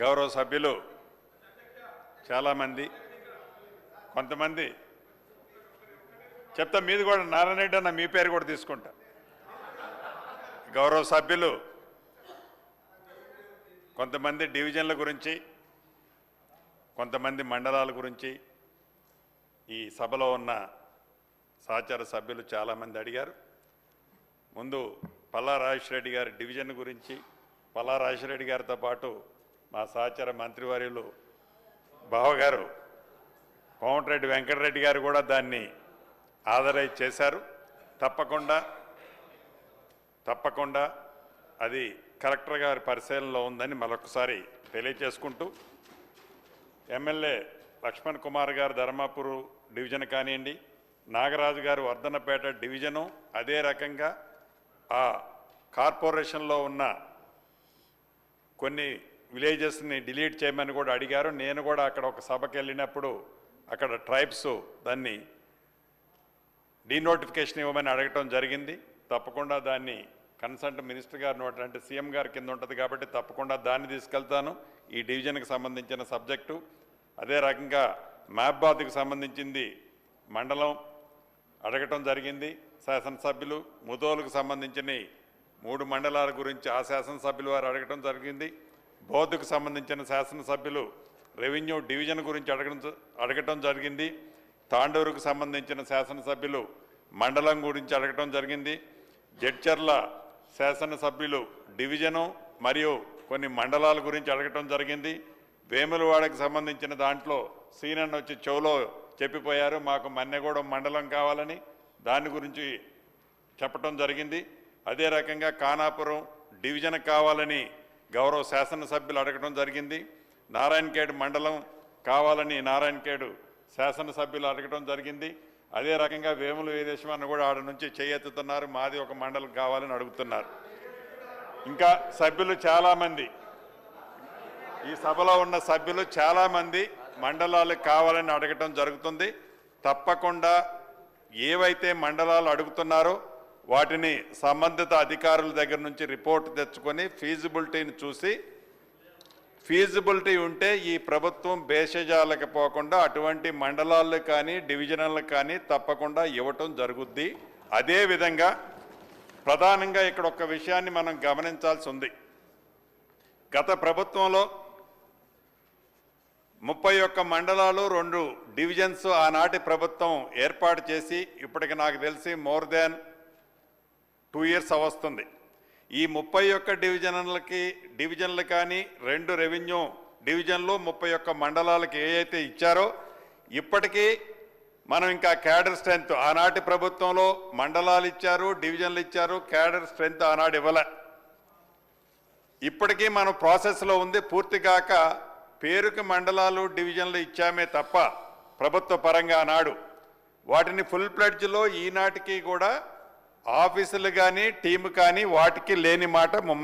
గౌరవ సభ్యులు చాలామంది కొంతమంది. చెప్తా మీది కూడా నారాయణ రెడ్డి అన్న మీ పేరు కూడా తీసుకుంటా. గౌరవ సభ్యులు కొంతమంది డివిజన్ల గురించి కొంతమంది మండలాల గురించి ఈ సభలో ఉన్న సహచార సభ్యులు చాలామంది అడిగారు. ముందు పల్లా రెడ్డి గారి డివిజన్ గురించి పల్లా రాజశేఖరరెడ్డి గారితో పాటు మా సహచార మంత్రివర్యులు బావగారు కోమటిరెడ్డి వెంకటరెడ్డి గారు కూడా దాన్ని ఆదరై చేశారు. తప్పకుండా తప్పకుండా అది కలెక్టర్ గారి పరిశీలనలో ఉందని మరొకసారి తెలియచేసుకుంటూ ఎమ్మెల్యే లక్ష్మణ్ కుమార్ గారు ధర్మాపూర్ డివిజన్ కానివ్వండి నాగరాజు గారు వర్ధనపేట డివిజను అదే రకంగా ఆ కార్పొరేషన్లో ఉన్న కొన్ని విలేజెస్ని డిలీట్ చేయమని కూడా అడిగారు. నేను కూడా అక్కడ ఒక సభకి వెళ్ళినప్పుడు అక్కడ ట్రైబ్స్ దాన్ని డీనోటిఫికేషన్ ఇవ్వమని అడగటం జరిగింది. తప్పకుండా దాన్ని కన్సల్ట్ మినిస్టర్ గారి నోట్ అంటే సీఎం గారి కింద ఉంటుంది కాబట్టి తప్పకుండా దాన్ని తీసుకెళ్తాను. ఈ డివిజన్కి సంబంధించిన సబ్జెక్టు. అదే రకంగా మ్యాబ్బాద్కి సంబంధించింది మండలం అడగటం జరిగింది. శాసనసభ్యులు ముదోలకు సంబంధించిన మూడు మండలాల గురించి ఆ శాసనసభ్యులు వారు అడగటం జరిగింది. బౌద్ధకు సంబంధించిన శాసనసభ్యులు రెవెన్యూ డివిజన్ గురించి అడగడం అడగటం జరిగింది. తాండూరుకు సంబంధించిన శాసనసభ్యులు మండలం గురించి అడగటం జరిగింది. జడ్చర్ల శాసనసభ్యులు డివిజను మరియు కొన్ని మండలాల గురించి అడగటం జరిగింది. వేములవాడకు సంబంధించిన దాంట్లో సీనన్ వచ్చి చెవులో చెప్పిపోయారు. మాకు మన్నెగూడెం మండలం కావాలని దాని గురించి చెప్పటం జరిగింది. అదే రకంగా కానాపురం డివిజన్ కావాలని గౌరవ శాసనసభ్యులు అడగటం జరిగింది. నారాయణఖేడ్ మండలం కావాలని నారాయణఖేడ్ శాసనసభ్యులు అడగటం జరిగింది. అదే రకంగా వేముల వీరేశ్వరన్న కూడా ఆడ నుంచి చేయెత్తుతున్నారు. మాది ఒక మండలం కావాలని అడుగుతున్నారు. ఇంకా సభ్యులు చాలామంది ఈ సభలో ఉన్న సభ్యులు చాలామంది మండలాలు కావాలని అడగటం జరుగుతుంది. తప్పకుండా ఏవైతే మండలాలు అడుగుతున్నారో వాటిని సంబంధిత అధికారుల దగ్గర నుంచి రిపోర్ట్ తెచ్చుకొని ఫీజిబిలిటీని చూసి ఫీజిబిలిటీ ఉంటే ఈ ప్రభుత్వం భేషజాలకు పోకుండా అటువంటి మండలాలు కానీ డివిజనల్ కానీ తప్పకుండా ఇవ్వటం జరుగుద్ది. అదేవిధంగా ప్రధానంగా ఇక్కడ ఒక విషయాన్ని మనం గమనించాల్సి ఉంది. గత ప్రభుత్వంలో ముప్పై ఒక్క మండలాలు రెండు డివిజన్స్ ఆనాటి ప్రభుత్వం ఏర్పాటు చేసి ఇప్పటికి నాకు తెలిసి మోర్ దాన్ టూ ఇయర్స్ అవస్తుంది. ఈ ముప్పై ఒక్క డివిజన్లకి డివిజన్లు కానీ రెండు రెవెన్యూ డివిజన్లు ముప్పై ఒక్క మండలాలకి ఏ ఇచ్చారో ఇప్పటికీ మనం ఇంకా క్యాడర్ స్ట్రెంత్ ఆనాటి ప్రభుత్వంలో మండలాలు ఇచ్చారు డివిజన్లు ఇచ్చారు క్యాడర్ స్ట్రెంత్ ఆనాడు ఇవ్వలే. ఇప్పటికీ మనం ప్రాసెస్లో ఉంది పూర్తిగాక పేరుకి మండలాలు డివిజన్లు ఇచ్చామే తప్ప ప్రభుత్వ పరంగా ఆనాడు. వాటిని ఫుల్ ప్లెడ్జ్లో ఈనాటికి కూడా ఆఫీసులు కానీ టీం కానీ వాటికి లేని మాట ముమ్మ